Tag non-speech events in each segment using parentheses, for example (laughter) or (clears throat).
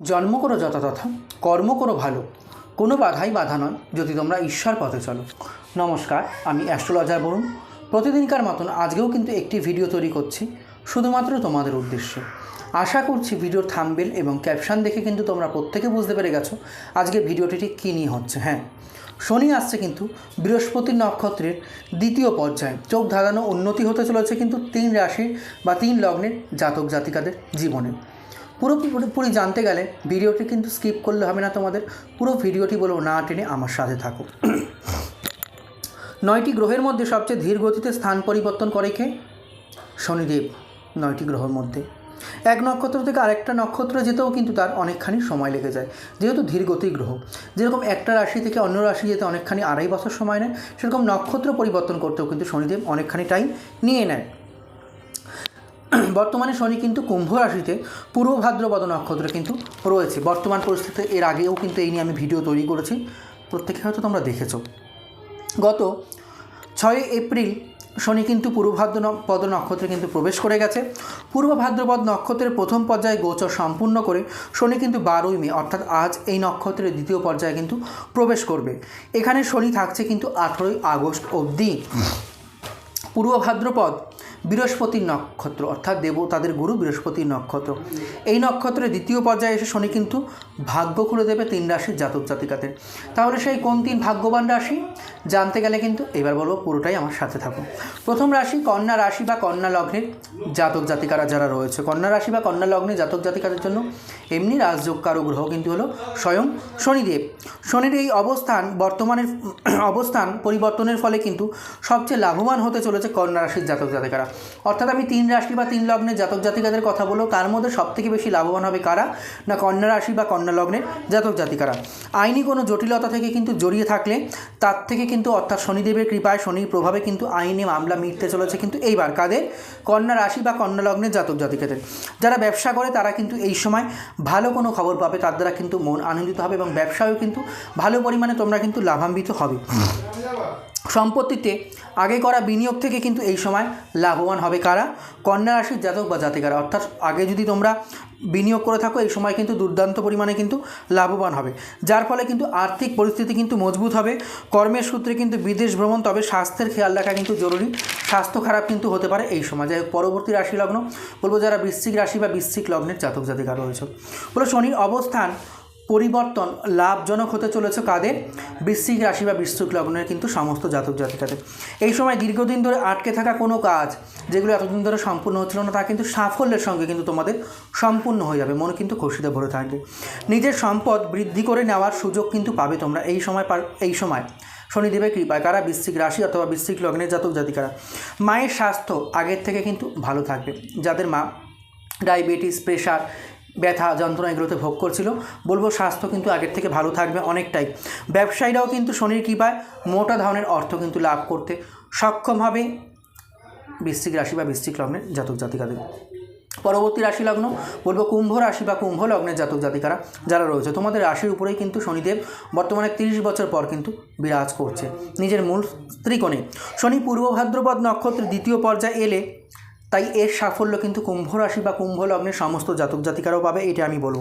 জন্ম করো যথাতথা কর্ম করো ভালো। কোনো বাধাই বাধা নয়, যদি তোমরা ঈশ্বর পথে চলো। নমস্কার, আমি অ্যাস্ট্রোলজার বরুণ। প্রতিদিনকার মতন আজকেও কিন্তু একটি ভিডিও তৈরি করছি, শুধুমাত্র তোমাদের উদ্দেশ্যে। আশা করছি ভিডিওর থাম্বেল এবং ক্যাপশন দেখে কিন্তু তোমরা প্রত্যেকে বুঝতে পেরে গেছো আজকে ভিডিওটি ঠিক কী নিয়ে হচ্ছে হ্যাঁ। শনি আসছে কিন্তু বৃহস্পতির নক্ষত্রের দ্বিতীয় পর্যায়ে। চোখ ধাঁধানো উন্নতি হতে চলেছে কিন্তু তিন রাশির বা তিন লগ্নের জাতক জাতিকাদের জীবনে। পুরোপুরি জানতে গেলে ভিডিওটি কিন্তু স্কিপ করলে হবে না তোমাদের, পুরো ভিডিওটি বলব না টেনে আমার সাথে থাকো। নয়টি গ্রহের মধ্যে সবচেয়ে ধীর গতিতে স্থান পরিবর্তন করে কে? শনিদেব নয়টি গ্রহের মধ্যে। এক নক্ষত্র থেকে আরেকটা নক্ষত্র যেতেও কিন্তু তার অনেকখানি সময় লেগে যায়, যেহেতু ধীরগতির গ্রহ। যেরকম একটা রাশি থেকে অন্য রাশি যেতে অনেকখানি আড়াই বছর সময় নেয়, সেরকম নক্ষত্র পরিবর্তন করতেও কিন্তু শনিদেব অনেকখানি টাইম নিয়ে নেয়। (clears throat) বর্তমানে শনি কিন্তু কুম্ভ রাশিতে পূর্ব ভাদ্রপদ নক্ষত্রে কিন্তু রয়েছে। বর্তমান পরিস্থিতিতে এর আগেও কিন্তু এই নিয়ে আমি ভিডিও তৈরি করেছি। প্রত্যেকে হয়তো তোমরা দেখেছ। গত ছয় এপ্রিল শনি কিন্তু পূর্ব ভাদ্র ন- পদ নক্ষত্রে কিন্তু প্রবেশ করে গেছে। পূর্ব ভাদ্রপদ নক্ষত্রের প্রথম পর্যায়ে গোচর সম্পূর্ণ করে শনি কিন্তু বারোই মে, অর্থাৎ আজ এই নক্ষত্রের দ্বিতীয় পর্যায়ে কিন্তু প্রবেশ করবে। এখানে শনি থাকছে কিন্তু আঠেরোই আগস্ট অবধি। পূর্ব ভাদ্রপদ বৃহস্পতির নক্ষত্র, অর্থাৎ দেব তাদের গুরু বৃহস্পতির নক্ষত্র। এই নক্ষত্রের দ্বিতীয় পর্যায়ে এসে শনি কিন্তু ভাগ্য খুলে দেবে তিন রাশির জাতক জাতিকাদের। তাহলে সেই কোন তিন ভাগ্যবান রাশি? জানতে গেলে কিন্তু এবার বলব পুরোটাই আমার সাথে থাকুন। প্রথম রাশি কন্যা রাশি বা কন্যা লগ্নের জাতক জাতিকারা যারা রয়েছে। কন্যা রাশি বা কন্যা লগ্নের জাতক জাতিকাদের জন্য এমনি রাজযোগ, কারও গ্রহ কিন্তু হলো স্বয়ং শনিদেব। শনির এই অবস্থান বর্তমানের অবস্থান পরিবর্তনের ফলে কিন্তু সবচেয়ে লাভবান হতে চলেছে কন্যা রাশির জাতক জাতিকারা। অর্থাৎ আমি তিন রাশি বা তিন লগ্নের জাতক জাতিকাদের কথা বলব তার মধ্যে সবথেকে বেশি লাভবান হবে কারা? না কন্যা রাশি বা কন্যা লগ্নের জাতক জাতিকারা। আইনি কোনো জটিলতা থেকে কিন্তু জড়িয়ে থাকলে তার থেকে কিন্তু অর্থাৎ শনিদেবের কৃপায় শনির প্রভাবে কিন্তু আইনে মামলা মিটতে চলেছে কিন্তু এইবার কাদের? কন্যা রাশি বা কন্যা লগ্নের জাতক জাতিকাদের। যারা ব্যবসা করে তারা কিন্তু এই সময় ভালো কোনো খবর পাবে, তার দ্বারা কিন্তু মন আনন্দিত হবে এবং ব্যবসায়ও কিন্তু ভালো পরিমাণে তোমরা কিন্তু লাভান্বিত হবে। সম্পত্তিতে আগে করা বিনিয়োগ থেকে কিন্তু এই সময় লাভবান হবে কারা? কন্যা রাশির জাতক বা জাতিকারা। অর্থাৎ আগে যদি তোমরা বিনিয়োগ করে থাকো, এই সময় কিন্তু দুর্দান্ত পরিমাণে কিন্তু লাভবান হবে। যার ফলে কিন্তু আর্থিক পরিস্থিতি কিন্তু মজবুত হবে। কর্মের সূত্রে কিন্তু বিদেশ ভ্রমণ, তবে স্বাস্থ্যের খেয়াল রাখা কিন্তু জরুরি। স্বাস্থ্য খারাপ কিন্তু হতে পারে এই সময়। যাই পরবর্তী রাশি লগ্ন বলব যারা বৃশ্চিক রাশি বা বৃশ্চিক লগ্নের জাতক জাতিকা রয়েছে। বলে শনির অবস্থান পরিবর্তন লাভজনক হতে চলেছে কাদের? বৃশ্চিক রাশি বা বৃশ্চিক লগ্নের কিন্তু সমস্ত জাতক জাতিকাদের। এই সময় দীর্ঘদিন ধরে আটকে থাকা কোনো কাজ যেগুলো এতদিন ধরে সম্পূর্ণ হচ্ছিল না, তা কিন্তু সাফল্যের সঙ্গে কিন্তু তোমাদের সম্পূর্ণ হয়ে যাবে। মনে কিন্তু খুশিতে ভরে থাকবে। নিজের সম্পদ বৃদ্ধি করে নেওয়ার সুযোগ কিন্তু পাবে তোমরা এই সময় পার, এই সময়। শনিদেবের কৃপায় কারা? বৃশ্চিক রাশি অথবা বৃশ্চিক লগ্নের জাতক জাতিকারা। মায়ের স্বাস্থ্য আগের থেকে কিন্তু ভালো থাকবে। যাদের মা ডায়াবেটিস, প্রেশার ব্যথা, যন্ত্রণা এগুলোতে ভোগ করছিল। বলব স্বাস্থ্য কিন্তু আগের থেকে ভালো থাকবে অনেকটাই। ব্যবসায়ীরাও কিন্তু শনির কৃপায় মোটা ধরনের অর্থ কিন্তু লাভ করতে সক্ষম হবে বৃশ্চিক রাশি বা বৃশ্চিক লগ্নের জাতক জাতিকাদের। পরবর্তী রাশি লগ্ন, বলব কুম্ভ রাশি বা কুম্ভ লগ্নের জাতক জাতিকারা যারা রয়েছে, তোমাদের রাশির উপরেই কিন্তু শনিদেব বর্তমানে তিরিশ বছর পর কিন্তু বিরাজ করছে। নিজের মূল ত্রিকোণে। শনি পূর্ব ভাদ্রপদ নক্ষত্রের দ্বিতীয় পর্যায়ে এলে তাই এর সাফল্য কিন্তু কুম্ভ রাশি বা কুম্ভ লগ্নের সমস্ত জাতক জাতিকারাও পাবে, এটা আমি বলব।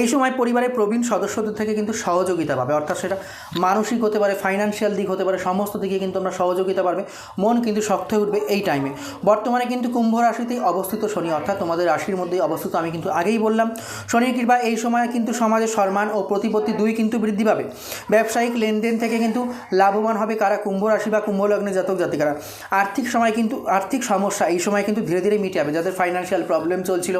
এই সময় পরিবারের প্রবীণ সদস্যদের থেকে কিন্তু সহযোগিতা পাবে, অর্থাৎ সেটা মানসিক হতে পারে ফাইন্যান্সিয়াল দিক হতে পারে, সমস্ত দিকে কিন্তু আমরা সহযোগিতা পাবে মন কিন্তু শক্ত হয়ে উঠবে এই টাইমে বর্তমানে কিন্তু কুম্ভ রাশিতেই অবস্থিত শনি, অর্থাৎ তোমাদের রাশির মধ্যেই অবস্থিত, আমি কিন্তু আগেই বললাম, শনির কৃপা এই সময় কিন্তু সমাজের সম্মান ও প্রতিপত্তি দুই কিন্তু বৃদ্ধি পাবে। ব্যবসায়িক লেনদেন থেকে কিন্তু লাভবান হবে কারা কুম্ভ রাশি বা কুম্ভ লগ্নের জাতক জাতিকারা। আর্থিক সময় কিন্তু, আর্থিক সমস্যা এই সময় কিন্তু ধীরে ধীরে মিটে যাবে। যাদের ফাইন্যান্সিয়াল প্রবলেম চলছিল,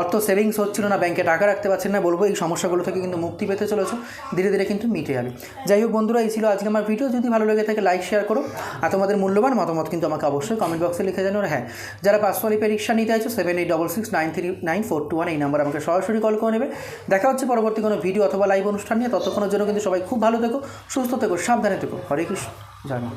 অর্থ সেভিংস হচ্ছিল না ব্যাংকে টাকা রাখতে পারছেন না, বলব এই সমস্যাগুলো থেকে কিন্তু মুক্তি পেতে চলেছো, ধীরে ধীরে কিন্তু মিটে যাবে। যাই হোক বন্ধুরা, এই ছিল আজকে আমার ভিডিও যদি ভালো লেগে থাকে লাইক শেয়ার করো। আর তোমাদের মূল্যবান মতামত কিন্তু আমাকে অবশ্যই কমেন্ট বক্সে লিখে জানো হ্যাঁ যারা পাসওয়ালি পরীক্ষা নিতে আছো seven eight double six nine three nine four two one এই নাম্বার আমাকে সরাসরি কল করে নেবে। দেখা হচ্ছে পরবর্তী কোনো ভিডিও অথবা লাইভ অনুষ্ঠান নিয়ে। ততক্ষণের জন্য কিন্তু সবাই খুব ভালো থেকো, সুস্থ থেকো, সাবধানে থেকো। হরে কৃষ্ণ মা